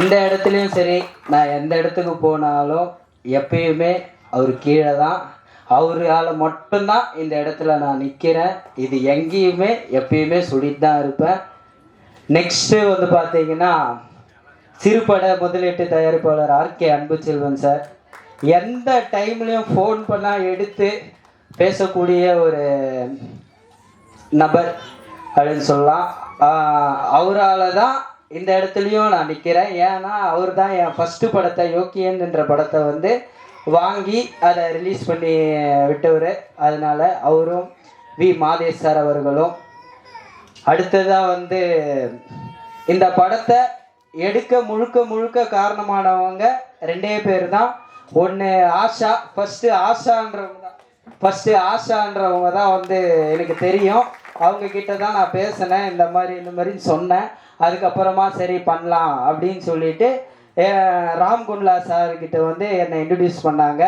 இந்த இடத்துலையும் சரி நான் எந்த இடத்துக்கு போனாலும் எப்பயுமே அவர் கீழே தான் அவரால் மட்டும்தான் இந்த இடத்துல நான் நிற்கிறேன் இது எங்கேயுமே எப்பயுமே சொல்லிட்டு தான் இருப்பேன். நெக்ஸ்ட்டு வந்து பார்த்தீங்கன்னா சிறுபட முதலீட்டு தயாரிப்பாளர் ஆர்கே அன்பு செல்வன் சார் எந்த டைம்லையும் ஃபோன் பண்ணால் எடுத்து பேசக்கூடிய ஒரு நபர் அப்படின்னு சொல்லலாம். அவரால் தான் இந்த இடத்துலையும் நான் நிற்கிறேன் ஏன்னா அவர் தான் என் ஃபஸ்ட்டு படத்தை யோக்கியன் என்ற படத்தை வந்து வாங்கி அதை ரிலீஸ் பண்ணி விட்டவர். அதனால் அவரும் வி. மாதேஷ் சார் அவர்களும். அடுத்ததாக வந்து இந்த படத்தை எடுக்க முழுக்க முழுக்க காரணமானவங்க ரெண்டே பேர் தான் ஒன்று ஆஷா ஃபஸ்ட்டு ஆஷான்றவங்க தான். ஃபஸ்ட்டு ஆஷான்றவங்க தான் வந்து எனக்கு தெரியும். அவங்க கிட்ட தான் நான் பேசினேன் இந்த மாதிரி இந்த மாதிரின்னு சொன்னேன். அதுக்கப்புறமா சரி பண்ணலாம் அப்படின்னு சொல்லிட்டு அஹ், ராம் சார் வந்து என்னை இன்ட்ரடியூஸ் பண்ணாங்க.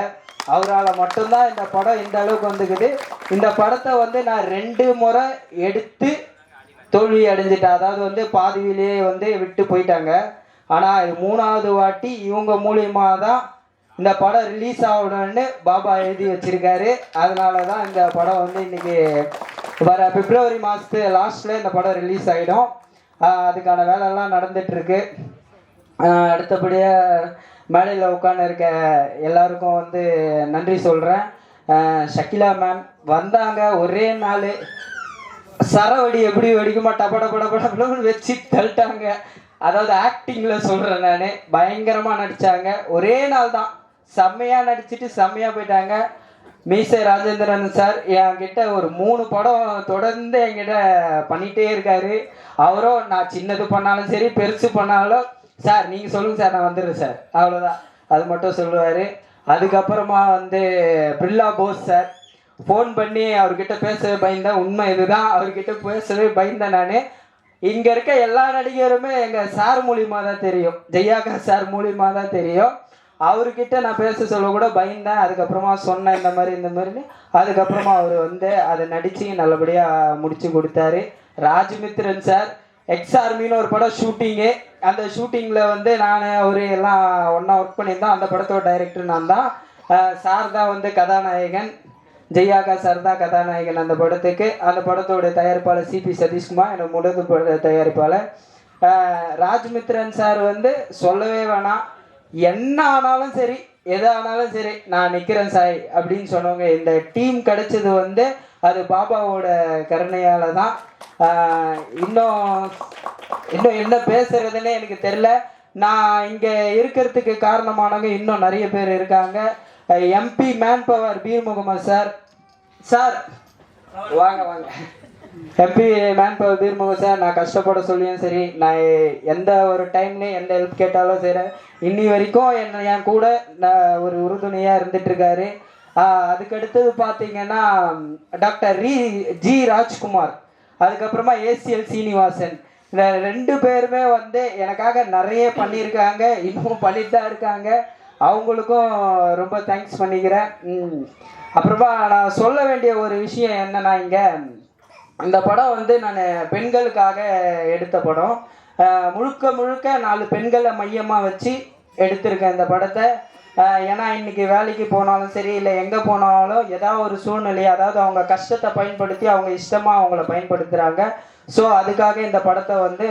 அவரால் மட்டும்தான் இந்த படம் இந்த அளவுக்கு வந்துக்குது. இந்த படத்தை வந்து நான் ரெண்டு முறை எடுத்து தோல்வி அடைஞ்சிட்டேன். அதாவது வந்து பாதியிலேயே வந்து விட்டு போயிட்டாங்க. ஆனால் இது மூணாவது வாட்டி இவங்க மூலியமாக தான் இந்த படம் ரிலீஸ் ஆகணும்னு பாபா எழுதி வச்சிருக்காரு. அதனால தான் இந்த படம் வந்து இன்னைக்கு வர பிப்ரவரி மாதத்து லாஸ்ட்டில் இந்த படம் ரிலீஸ் ஆகிடும் அதுக்கான வேலையெல்லாம் நடந்துட்டு இருக்கு அடுத்தபடியாக மேடையில் உட்காந்து இருக்க எல்லாருக்கும் வந்து நன்றி சொல்கிறேன் ஷக்கிலா மேம் வந்தாங்க ஒரே நாள். சரவடி எப்படி வெடிக்குமா டப டப டப வச்சு தள்ளிட்டாங்க. அதாவது ஆக்டிங்கில் சொல்கிறேன் நான். பயங்கரமாக நடித்தாங்க ஒரே நாள் தான் செம்மையாக நடிச்சிட்டு செம்மையாக போயிட்டாங்க. மீசை ராஜேந்திரன் சார் என்கிட்ட ஒரு மூணு படம் தொடர்ந்து என்கிட்ட பண்ணிகிட்டே இருக்காரு. அவரும் நான் சின்னது பண்ணாலும் சரி பெருசு பண்ணாலும் சார் நீங்கள் சொல்லுங்கள் சார் நான் வந்துடுறேன் சார். அவ்வளோதான் அது மட்டும் சொல்லுவார். அதுக்கப்புறமா வந்து பிர்லா போஸ் சார். ஃபோன் பண்ணி அவர்கிட்ட பேசவே பயந்தேன். உண்மை இதுதான். அவர்கிட்ட பேசவே பயந்தேன் நான். இங்கே இருக்க எல்லா நடிகருமே எங்கள் சார் மூலியமாக தான் தெரியும். ஜெயாகா சார் மூலியமாக தான் தெரியும். அவர்கிட்ட நான் பேச சொல்ல கூட பயந்தேன். அதுக்கப்புறமா சொன்னேன் இந்த மாதிரி இந்த மாதிரின்னு. அதுக்கப்புறமா அவர் வந்து அதை நடித்து நல்லபடியாக முடிச்சு கொடுத்தாரு. ராஜ்மித்ரன் சார் எக்ஸ் ஆர்மின்னு ஒரு படம் ஷூட்டிங்கு அந்த ஷூட்டிங்கில் வந்து நான் அவர் எல்லாம் ஒன்றா ஒர்க் பண்ணியிருந்தோம். அந்த படத்தோட டைரக்டர் நான் தான். சார் தான் வந்து கதாநாயகன். ஜெயாகா சார் தான் கதாநாயகன் அந்த படத்துக்கு. அந்த படத்தோட தயாரிப்பாளர் சிபி சதீஷ்குமார் எனக்கு முழுது பட தயாரிப்பாளர். ராஜ்மித்ரன் சார் வந்து சொல்லவே வேணாம். என்ன ஆனாலும் சரி எது ஆனாலும் சரி நான் நிற்கிறேன் சாய் அப்படின்னு சொன்னவங்க இந்த டீம் கிடைச்சது வந்து அது பாபாவோட கருணையால் தான் இன்னும் இன்னும் என்ன பேசுறதுன்னே எனக்கு தெரில நான் இங்கே இருக்கிறதுக்கு காரணமானவங்க இன்னும் நிறைய பேர் இருக்காங்க. MP man power Peer Mohammed sir. Sir வாங்க வாங்க. MP man power Peer Mohammed sir நான் கஷ்டப்பட சொல்லியும் சரி நான் எந்த ஒரு டைம்லேயும் எந்த ஹெல்ப் கேட்டாலும் சரி இன்னி வரைக்கும் என்ன என் கூட நான் ஒரு உறுதுணையாக இருந்துட்டு இருக்காரு அதுக்கடுத்தது பார்த்தீங்கன்னா டாக்டர் ரீ ஜி ராஜ்குமார். அதுக்கப்புறமா ஏசிஎல் சீனிவாசன். இந்த ரெண்டு பேருமே வந்து எனக்காக நிறைய பண்ணியிருக்காங்க. இன்னமும் பண்ணிட்டு தான் இருக்காங்க. அவங்களுக்கும் ரொம்ப தேங்க்ஸ் பண்ணிக்கிறேன். அப்புறமா நான் சொல்ல வேண்டிய ஒரு விஷயம் என்னன்னா இங்கே இந்த படம் வந்து நான் பெண்களுக்காக எடுத்த படம். முழுக்க முழுக்க நாலு பெண்களை மையமாக வச்சு எடுத்திருக்கேன் இந்த படத்தை. ஏன்னா இன்னைக்கு வேலைக்கு போனாலும் சரி இல்லை எங்கே போனாலும் ஏதாவது ஒரு சூழ்நிலை அதாவது அவங்க கஷ்டத்தை பயன்படுத்தி அவங்க இஷ்டமாக அவங்கள பயன்படுத்துகிறாங்க ஸோ அதுக்காக இந்த படத்தை வந்து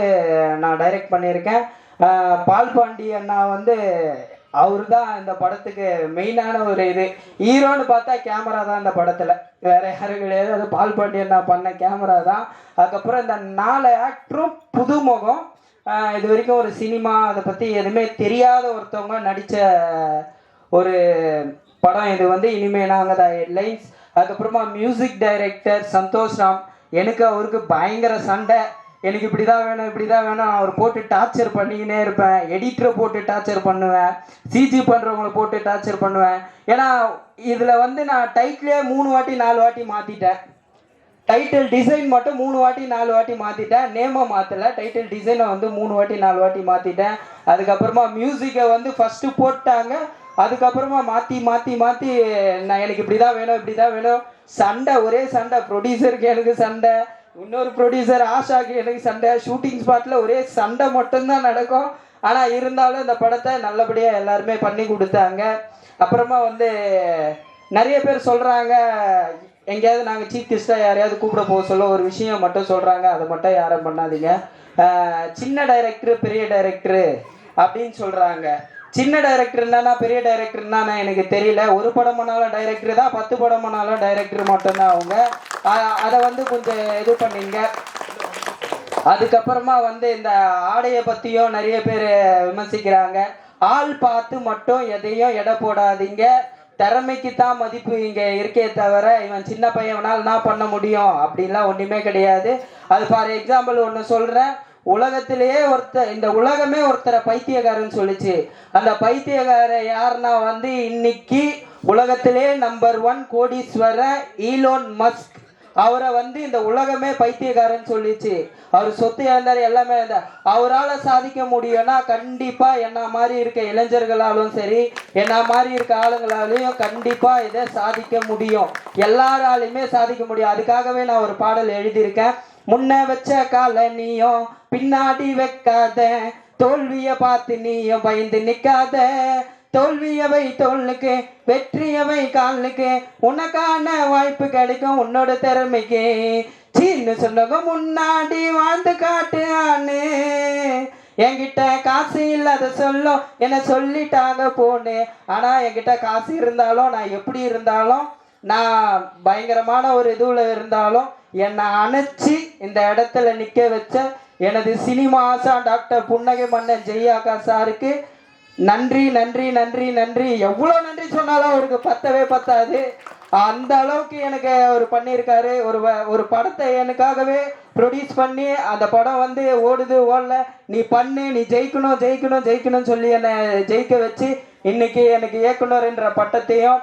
நான் டைரக்ட் பண்ணியிருக்கேன். பால் பாண்டி அண்ணா வந்து அவர் தான் இந்த படத்துக்கு மெயினான ஒரு இது. ஹீரோன்னு பார்த்தா கேமரா தான் இந்த படத்தில். வேற யாரும் கிடையாது. அது பால் பாண்டியன் நான் பண்ண கேமரா தான். அதுக்கப்புறம் இந்த நாலு ஆக்டரும் புதுமுகம். இது வரைக்கும் ஒரு சினிமா அதை பற்றி எதுவுமே தெரியாத ஒருத்தவங்க நடித்த ஒரு படம் இது வந்து இனிமேல் நாங்கள் தான் ஹெட்லைன்ஸ் அதுக்கப்புறமா மியூசிக் டைரக்டர் சந்தோஷ் ராம். எனக்கு அவருக்கு பயங்கர சண்டை. எனக்கு இப்படி தான் வேணும் இப்படி தான் வேணும் அவர் போட்டு டார்ச்சர் பண்ணிக்கினே இருப்பேன். எடிட்டரை போட்டு டார்ச்சர் பண்ணுவேன். சிஜி பண்ணுறவங்கள போட்டு டார்ச்சர் பண்ணுவேன். ஏன்னா இதில் வந்து நான் டைட்டிலே மூணு வாட்டி நாலு வாட்டி மாற்றிட்டேன் டைட்டில் டிசைன் மட்டும் மூணு வாட்டி நாலு வாட்டி மாற்றிட்டேன் நேமை மாற்றலை டைட்டில் டிசைனை வந்து மூணு வாட்டி நாலு வாட்டி மாற்றிட்டேன் அதுக்கப்புறமா மியூசிக்கை வந்து ஃபஸ்ட்டு போட்டாங்க. அதுக்கப்புறமா மாற்றி மாற்றி மாற்றி நான் எனக்கு இப்படி தான் வேணும் இப்படி தான் வேணும். சண்டை ஒரே சண்டை. ப்ரொடியூசருக்கு எனக்கு சண்டை. இன்னொரு ப்ரொடியூசர் ஆஷாக்கு எனக்கு சண்டை. ஷூட்டிங் ஸ்பாட்டில் ஒரே சண்டை மட்டும்தான் நடக்கும். ஆனால் இருந்தாலும் இந்த படத்தை நல்லபடியாக எல்லாருமே பண்ணி கொடுத்தாங்க. அப்புறமா வந்து நிறைய பேர் சொல்கிறாங்க எங்கேயாவது நாங்கள் சீஃப் கெஸ்ட்டாக யாரையாவது கூப்பிட போக சொல்ல ஒரு விஷயம் மட்டும் சொல்கிறாங்க அதை மட்டும் யாரும் பண்ணாதீங்க. சின்ன டைரக்டரு பெரிய டைரக்டரு அப்படின்னு சொல்கிறாங்க சின்ன டைரக்டர்னா பெரிய டைரக்டர்னா எனக்கு தெரியல. ஒரு படம் பண்ணாலும் டைரக்டர் தான் பத்து படம் பண்ணாலும் டைரக்டர் மட்டும்தான் அவங்க. அதை வந்து கொஞ்சம் இது பண்ணிங்க. அதுக்கப்புறமா வந்து இந்த ஆடையை பற்றியும் நிறைய பேர் விமர்சிக்கிறாங்க. ஆள் பார்த்து மட்டும் எதையும் எடை போடாதீங்க. திறமைக்கு தான் மதிப்பு இங்கே இருக்கே தவிர இவன் சின்ன பையனால் என்ன பண்ண முடியும்? அப்படின்லாம் ஒன்றுமே கிடையாது. அது ஃபார் எக்ஸாம்பிள் ஒன்று சொல்கிறேன் உலகத்திலேயே ஒருத்தர் இந்த உலகமே ஒருத்தரை பைத்தியக்காரன்னு சொல்லிச்சு. அந்த பைத்தியக்கார யாருன்னா வந்து இன்னைக்கு உலகத்திலே நம்பர் ஒன் கோடீஸ்வரர் ஈலோன் மஸ்க் அவரை வந்து இந்த உலகமே பைத்தியக்காரன் சொல்லிச்சு. அவர் சொத்து இழந்தார் எல்லாமே இருந்தார் அவரால் சாதிக்க முடியும்னா கண்டிப்பாக என்ன மாதிரி இருக்க இளைஞர்களாலும் சரி என்ன மாதிரி இருக்க ஆளுங்களாலையும் கண்டிப்பாக இதை சாதிக்க முடியும். எல்லாராலையுமே சாதிக்க முடியும். அதுக்காகவே நான் ஒரு பாடல் எழுதியிருக்கேன். முன்ன வச்ச கால நீயும் பின்னாடி வைக்காத தோல்வியை பார்த்து நீயும் பயந்து நிற்காத தோல்வியவை தோலுக்கு வெற்றியவை காலுக்கு உனக்கான வாய்ப்பு கிடைக்கும் உன்னோட திறமைக்கு. சின்ன சொன்னவங்க முன்னாடி வாழ்ந்து காட்டு ஆனு என்கிட்ட காசு இல்லாத சொல்லும் என்ன சொல்லிட்டாங்க போன்னு ஆனா என்கிட்ட காசு இருந்தாலும் நான் எப்படி இருந்தாலும் நான் பயங்கரமான ஒரு இதுவில் இருந்தாலும் என்னை அணைச்சி இந்த இடத்துல நிற்க வச்ச எனது சினிமா ஆசா டாக்டர் புன்னகை மன்னன் ஜெய்யாக்கா சாருக்கு நன்றி நன்றி நன்றி நன்றி. எவ்வளோ நன்றி சொன்னாலும் அவருக்கு பத்தவே பத்தாது. அந்த அளவுக்கு எனக்கு அவர் பண்ணியிருக்காரு. ஒரு வ- ஒரு படத்தை எனக்காகவே ப்ரொடியூஸ் பண்ணி அந்த படம் வந்து ஓடுது ஓடல. நீ பண்ணு நீ ஜெயிக்கணும் ஜெயிக்கணும் ஜெயிக்கணும்னு சொல்லி என்னை ஜெயிக்க வச்சு இன்னைக்கு எனக்கு இயக்குனர் என்ற பட்டத்தையும்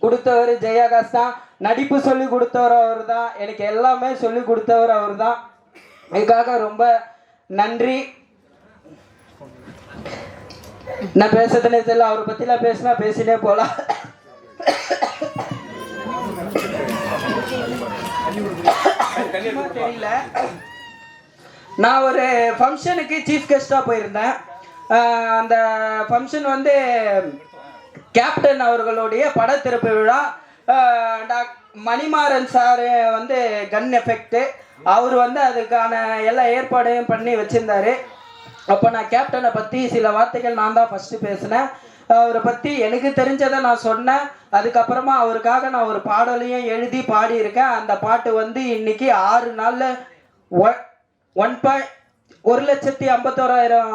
கொடுத்தவர் ஜெயகாஸ் தான். நடிப்பு சொல்லி கொடுத்தவர் அவர் தான். எனக்கு எல்லாமே சொல்லி கொடுத்தவர் அவர் தான். இதுக்காக ரொம்ப நன்றி. நான் பேசுறதுனே தெரியல அவரை பத்திலாம் பேசினா பேசினே போலாம். தெரியல நான் ஒரு ஃபங்க்ஷனுக்கு சீஃப் கெஸ்டாக போயிருந்தேன். அந்த ஃபங்க்ஷன் வந்து கேப்டன் அவர்களுடைய படத்திருப்பு விழா. டாக் மணிமாறன் சார் வந்து கன் எஃபெக்ட் அவர் வந்து அதுக்கான எல்லா ஏற்பாடையும் பண்ணி வச்சிருந்தாரு. அப்போ நான் கேப்டனை பற்றி சில வார்த்தைகள் நான் தான் ஃபஸ்ட்டு பேசினேன். அவரை பற்றி எனக்கு தெரிஞ்சதை நான் சொன்னேன். அதுக்கப்புறமா அவருக்காக நான் ஒரு பாடலையும் எழுதி பாடியிருக்கேன். அந்த பாட்டு வந்து இன்னைக்கு ஆறு நாளில் ஒன் ஒன் பாயிண்ட் ஒரு லட்சத்தி ஐம்பத்தோராயிரம்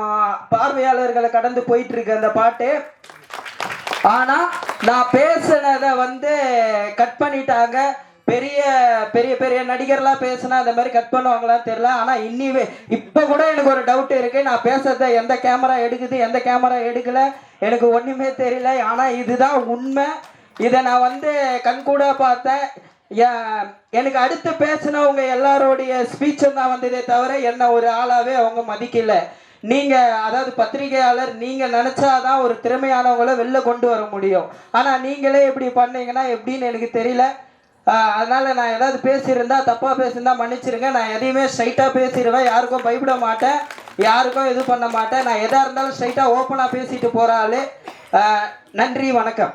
பார்வையாளர்களை கடந்து போயிட்டு இருக்கு அந்த பாட்டு. ஆனா நான் பேசுனதை வந்து கட் பண்ணிட்டாங்க. பெரிய பெரிய பெரிய நடிகர்லாம் பேசுனா அந்த மாதிரி கட் பண்ணுவாங்களான்னு தெரியல. ஆனால் இன்னிவே இப்போ கூட எனக்கு ஒரு டவுட் இருக்கு. நான் பேசுறத எந்த கேமரா எடுக்குது எந்த கேமரா எடுக்கல எனக்கு ஒன்றுமே தெரியல. ஆனால் இதுதான் உண்மை. இதை நான் வந்து கண்கூட பார்த்தேன். ஏன், எனக்கு அடுத்து பேசினவங்க எல்லாரோடைய ஸ்பீச்சும் தான் வந்ததே தவிர என்ன ஒரு ஆளாவே அவங்க மதிக்கல. நீங்க அதாவது பத்திரிகையாளர் நீங்க நினைச்சாதான் ஒரு திறமையானவங்கள வெளில கொண்டு வர முடியும். ஆனா நீங்களே இப்படி பண்ணீங்கன்னா எப்படின்னு எனக்கு தெரியல. அதனால் நான் ஏதாவது பேசியிருந்தா தப்பாக பேசியிருந்தா மன்னிச்சிருங்க. நான் எதையுமே ஸ்ட்ரைட்டாக பேசிடுவேன் யாருக்கும் பயப்பட மாட்டேன். யாருக்கும் இது பண்ண மாட்டேன். நான் எதாக இருந்தாலும் ஸ்ட்ரைட்டாக ஓப்பனாக பேசிட்டு போகிற ஆளு. நன்றி வணக்கம்.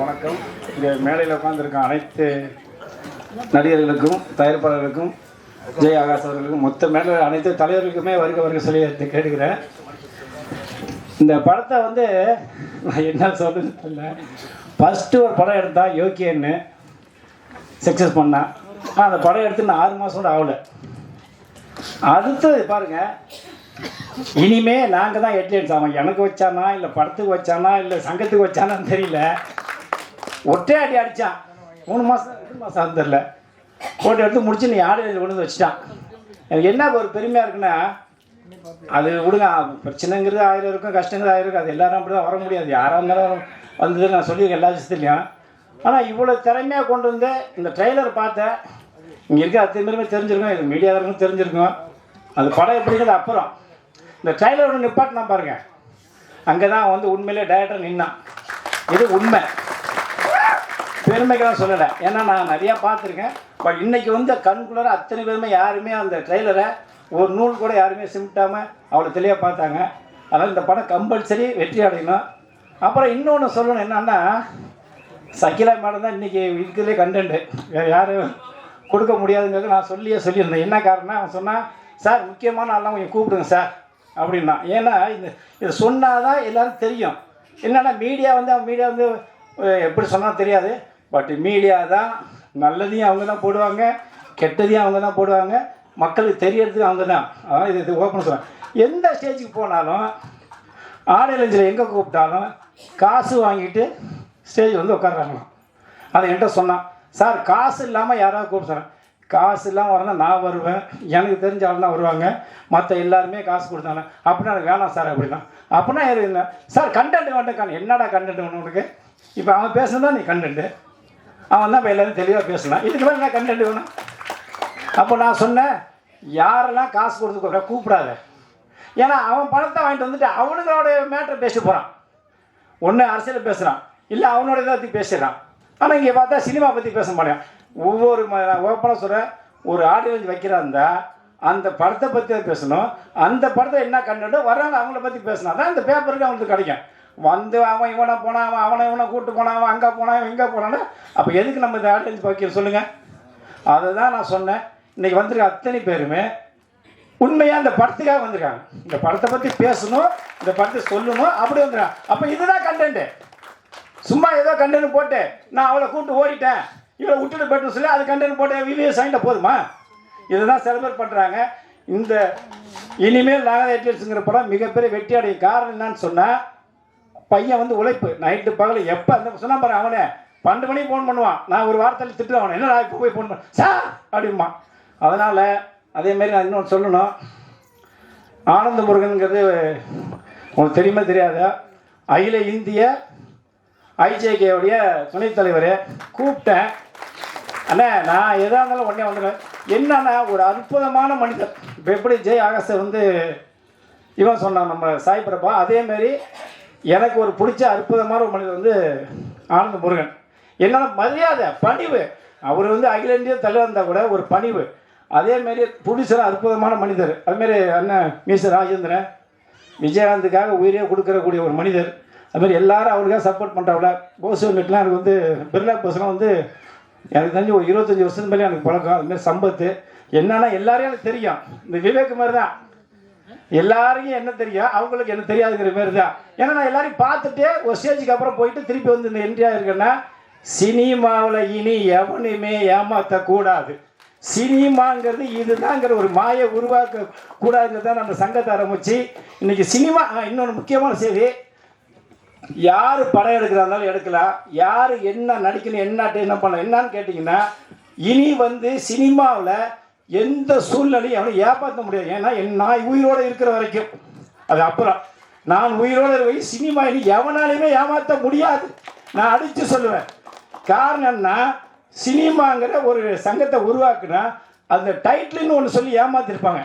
வணக்கம். இங்கே மேடையில் உட்காந்துருக்க அனைத்து நடிகர்களுக்கும் தயாரிப்பாளர்களுக்கும் ஜெய் ஆகாஷ் அவர்களுக்கும் மொத்த மேடையில் அனைத்து தலைவர்களுக்குமே வருக வருக சொல்லி கேட்டுக்கிறேன். இந்த படத்தை வந்து நான் என்ன சொல்றது தெரியல. ஃபஸ்ட்டு ஒரு படம் எடுத்தா யோக்கியன்னு சக்ஸஸ் பண்ணேன் ஆனால் அந்த படம் எடுத்து நான் ஆறு மாதம் கூட ஆகலை. அடுத்தது பாருங்க. இனிமே நாங்கள் தான் ஹெட்லைன்ஸ் ஆகும் எனக்கு வச்சானா இல்லை படத்துக்கு வச்சானா இல்லை சங்கத்துக்கு வச்சானான்னு தெரியல. ஒட்டே அடி அடித்தான் மூணு மாதம் ரெண்டு மாதம் ஆகும் தெரில போட்டு எடுத்து முடிச்சு நீ ஆடு கொண்டு வந்து வச்சுட்டான். எனக்கு என்ன ஒரு பெருமையாக இருக்குன்னா அது விடுங்க பிரச்சனைங்கிறது ஆயிரம் இருக்கும் கஷ்டங்கிறது ஆயிரம் இருக்கும். அது எல்லாரும் அப்படி தான் வர முடியாது. யாராக இருந்தாலும் வந்தது நான் சொல்லியிருக்கேன் எல்லா விஷயத்துலையும். ஆனால் இவ்வளோ திறமையாக கொண்டு வந்து இந்த ட்ரெய்லர் பார்த்தேன் இங்கே இருக்க அத்தனை பேருமே தெரிஞ்சிருக்கோம் இது மீடியாவிலும் தெரிஞ்சிருக்கும். அது படம் எப்படிங்கிறது அப்புறம். இந்த ட்ரெய்லரோட ஒன்று நிப்பாட்டினா பாருங்க. அங்கே தான் வந்து உண்மையிலே டேரக்டர் நின்னான். இது உண்மை. பெருமைக்கெல்லாம் சொல்லலை. ஏன்னா நான் நிறையா பார்த்துருக்கேன். பட் இன்றைக்கி வந்து கண்குள்ளர அத்தனை பேருமே யாருமே அந்த ட்ரெய்லரை ஒரு நூல் கூட யாருமே சிமிட்டாமல் அவ்வளோ தெளிவாக பார்த்தாங்க. அதனால் இந்த படம் கம்பல்சரி வெற்றி அடையணும். அப்புறம் இன்னொன்று சொல்லணும் என்னன்னா சகிலா மேடம் தான் இன்றைக்கி இருக்கிறதுலே கண்டென்ட்டு வேறு யாரும் கொடுக்க முடியாதுங்கிறது நான் சொல்லியே சொல்லியிருந்தேன். என்ன காரணம் அவன் சொன்னால் சார் முக்கியமான ஆள்லாம் கொஞ்சம் கூப்பிடுங்க சார். அப்படின்னா ஏன்னா இந்த இதை சொன்னால் தான் எல்லோரும் தெரியும். என்னென்னா மீடியா வந்து அவன் மீடியா வந்து எப்படி சொன்னால் தெரியாது. பட் மீடியா தான் நல்லதையும் அவங்க தான் போடுவாங்க கெட்டதையும் அவங்க தான் போடுவாங்க. மக்களுக்கு தெரியறதுக்கு அவங்க தான். அதான் இது இது ஓப்பன் சொல்கிறேன் எந்த ஸ்டேஜுக்கு போனாலும் ஆடியலஞ்சில் எங்கே கூப்பிட்டாலும் காசு வாங்கிட்டு ஸ்டேஜ் வந்து உட்காடுறாங்களாம் அதை என்கிட்ட சொன்னான். சார் காசு இல்லாமல் யாராவது கூப்பிட்டு காசு இல்லாமல் வரணும் நான் வருவேன். எனக்கு தெரிஞ்ச ஆள் தான் வருவாங்க. மற்ற எல்லாருமே காசு கொடுத்தாங்க. அப்படின்னா எனக்கு வேணாம் சார் அப்படின்னா. அப்படின்னா என்ன? சார் கண்டென்ட் வேண்டாம் என்னடா கண்டென்ட் வேணும் உனக்கு? இப்போ அவன் பேசுனதா நீ கண்டென்ட்டு அவன் தான் இப்போ எல்லாரும் தெளிவாக பேசலாம் இதுக்கு மேலே என்ன கண்டென்ட் வேணும்? அப்போ நான் சொன்னேன் யாரெல்லாம் காசு கொடுத்து கூப்பிடாத. ஏன்னா அவன் பணத்தை வாங்கிட்டு வந்துட்டு அவனுங்களோட மேட்டரை பேச போகிறான் ஒன்று அரசியல் பேசுகிறான் இல்லை அவனோட இதை பற்றி பேசுகிறான் ஆனால் இங்கே பார்த்தா சினிமா பற்றி பேச மாட்டேன். ஒவ்வொரு ஓப்பனாக சொல்கிறேன் ஒரு ஆடியன்ஸ் இருந்தால் அந்த படத்தை பற்றி தான் பேசணும். அந்த படத்தை என்ன கண்டோ வர்றாங்க அவங்கள பற்றி பேசினா தான் இந்த பேப்பருக்கு அவங்களுக்கு கிடைக்கும். வந்து அவன் இவனை போனான் அவன் அவனை இவனை கூப்பிட்டு போனான் அவன் அங்கே போனான் இவன் இங்கே போனான்னு அப்போ எதுக்கு நம்ம இந்த ஆடியன்ஸ் வைக்க சொல்லுங்கள் அதை தான் நான் சொன்னேன். இன்றைக்கி வந்திருக்க அத்தனை பேருமே உண்மையாக இந்த படத்துக்காக வந்திருக்காங்க. இந்த படத்தை பற்றி பேசணும் இந்த படத்தை சொல்லணும் அப்படி வந்துருக்காங்க. அப்போ இதுதான் கண்டென்ட்டு சும்மா ஏதோ கண்டென்ட் போட்டு நான் அவளை கூப்பிட்டு ஓடிட்டேன். இவளை விட்டுட்டு போயிட்டு சொல்லி அது கண்டென்ட் போட்டு விவிஎஸ் சைன்ட போதுமா? இதுதான் சில பேர் பண்ணுறாங்க இந்த இனிமேல் நாகத எட்லியர்ஸுங்கிற படம் மிகப்பெரிய வெற்றி அடைய காரணம் என்னன்னு சொன்னால் பையன் வந்து உழைப்பு. நைட்டு பகல் எப்போ அந்த சொன்னா பாரு அவனே. பன்னெண்டு மணிக்கு ஃபோன் பண்ணுவான். நான் ஒரு வாரத்தில் திட்டு அவனை. என்னடா இப்போ போய் ஃபோன் பண்ண? சார்! அப்படிமா அதனால் அதேமாரி நான் இன்னொன்று சொல்லணும். ஆனந்த முருகனுங்கிறது உங்களுக்கு தெரியுமா தெரியாது? அகில இந்திய ஐஜேகேவுடைய துணைத் தலைவர். கூப்பிட்டேன். அண்ணே நான் எதாக இருந்தாலும் உடனே வந்துடுவேன். என்னன்னா ஒரு அற்புதமான மனிதர். இப்போ எப்படி ஜெய் ஆகாஷை வந்து இவன் சொன்னான் நம்ம சாய் பிரபா. அதேமாரி எனக்கு ஒரு பிடிச்ச அற்புதமான ஒரு மனிதர் வந்து ஆனந்த முருகன் என்னென்னா மரியாதை பணிவு. அவர் வந்து அகில இந்திய தலைவர் இருந்தால் கூட ஒரு பணிவு. அதேமாரி புடிசர் அற்புதமான மனிதர். அதுமாரி அண்ணன் மீச ராஜேந்திரன் விஜயகாந்துக்காக உயிரே கொடுக்கறக்கூடிய ஒரு மனிதர். அதுமாரி எல்லாரும் அவருக்காக சப்போர்ட் பண்ணுறாவில போஸ்வெட்லாம் எனக்கு வந்து பிர்லா போஸ்லாம் வந்து எனக்கு தெரிஞ்சு ஒரு இருபத்தஞ்சி வருஷத்துக்கு மேலே எனக்கு பழக்கம். அதுமாரி சம்பத்து. என்னன்னா எல்லாரையும் எனக்கு தெரியும். இந்த விவேக் மாதிரி தான் எல்லாருக்கும் என்ன தெரியும்? அவங்களுக்கு என்ன தெரியாதுங்கிற மாதிரி தான் ஏன்னா நான் எல்லாரையும் பார்த்துட்டு ஒரு ஸ்டேஜுக்கு அப்புறம் போயிட்டு திருப்பி வந்து இந்த என்ட்ரியா இருக்கேன்னா சினிமாவில் இனி எவனுமே ஏமாற்றக்கூடாது சினிமாங்கிறது இதுதாங்கிற ஒரு மாயை உருவாக்க கூடாதுங்கிறது தான் நம்ம சங்கத்தை ஆரம்பிச்சு இன்னைக்கு சினிமா இன்னொன்று முக்கியமான செய்தி யார் படம் எடுக்கிறா இருந்தாலும் எடுக்கலாம். யார் என்ன நடிக்கணும் என்ன என்ன பண்ணலாம் என்னன்னு கேட்டிங்கன்னா இனி வந்து சினிமாவில் எந்த சூழ்நிலையும் அவனை ஏமாற்ற முடியாது. ஏன்னா என் நான் உயிரோடு இருக்கிற வரைக்கும். அது அப்புறம் நான் உயிரோடு இருக்க சினிமா இனி எவனாலையுமே ஏமாற்ற முடியாது. நான் அடித்து சொல்லுவேன். காரணம் சினிமாங்கிற ஒரு சங்கத்தை உருவாக்குனா அந்த டைட்டில்னு ஒன்று சொல்லி ஏமாத்திருப்பாங்க.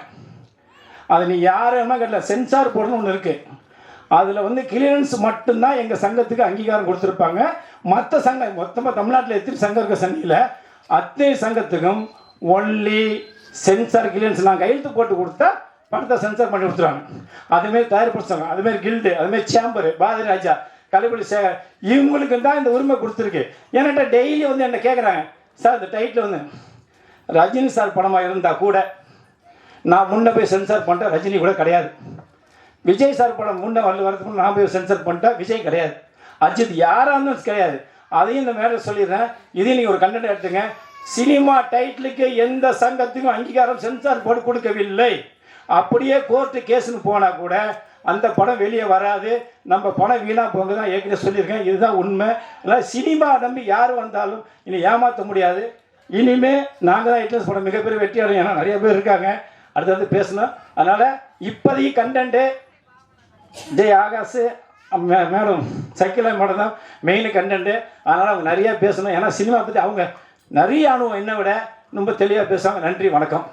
அதை நீ யாருமே கேட்டல சென்சார் போர்டுன்னு ஒன்று இருக்குது அதில் வந்து கிளியரன்ஸ் மட்டும்தான் எங்கள் சங்கத்துக்கு அங்கீகாரம் கொடுத்துருப்பாங்க. மற்ற சங்கம் மொத்தமாக தமிழ்நாட்டில் எத்தனை சங்கம் இருக்க சங்கியில் அத்தனை சங்கத்துக்கும் ஒன்லி சென்சார் கிளியரன்ஸ் நான் கையெழுத்து போட்டு கொடுத்தா பணத்தை சென்சார் பண்ணி கொடுத்துருவாங்க. அதுமாரி தயாரிப்படுத்தாங்க அதுமாரி கில்டு அதுமாரி சேம்பர் பாரதி ராஜா கலைப்பள்ளி சேகர் இவங்களுக்கு தான் இந்த உரிமை கொடுத்துருக்கு. என்கிட்ட டெய்லி வந்து என்ன கேட்குறாங்க சார் இந்த டைட்டில் வந்து ரஜினி சார் படமாக இருந்தால் கூட நான் முன்ன போய் சென்சார் பண்ணிட்டேன் ரஜினி கூட கிடையாது. விஜய் சார் படம் முன்ன வரல வரதுக்கு நான் போய் சென்சார் பண்ணிட்டேன் விஜய் கிடையாது. அஜித் யாராக இருந்தாலும் கிடையாது. அதையும் இந்த மேலே சொல்லிடுறேன். இதையும் நீங்கள் ஒரு கண்டென்ட் எடுத்துங்க. சினிமா டைட்டிலுக்கு எந்த சங்கத்துக்கும் அங்கீகாரம் சென்சார் போட்டு கொடுக்கவில்லை. அப்படியே கோர்ட்டு கேஸுன்னு போனால் கூட அந்த படம் வெளியே வராது. நம்ம பணம் வீணாக போங்க தான் ஏற்கனவே சொல்லியிருக்கேன். இதுதான் உண்மை. அதனால் சினிமா நம்பி யார் வந்தாலும் இனி ஏமாற்ற முடியாது. இனிமே நாங்கள் தான் இட்லஸ் படம் மிகப்பெரிய வெற்றி அடையும் ஏன்னா நிறைய பேர் இருக்காங்க. அடுத்தது பேசணும். அதனால் இப்போதைக்கு கண்டென்ட்டு ஜெய் ஆகாஷ் மே- மேடம் சைக்கிளை மேடம் தான் மெயின் கண்டென்ட்டு அதனால் அவங்க நிறையா பேசணும். ஏன்னா சினிமா பற்றி அவங்க நிறைய அனுபவம். என்னை விட ரொம்ப தெளிவாக பேசுவாங்க நன்றி வணக்கம்.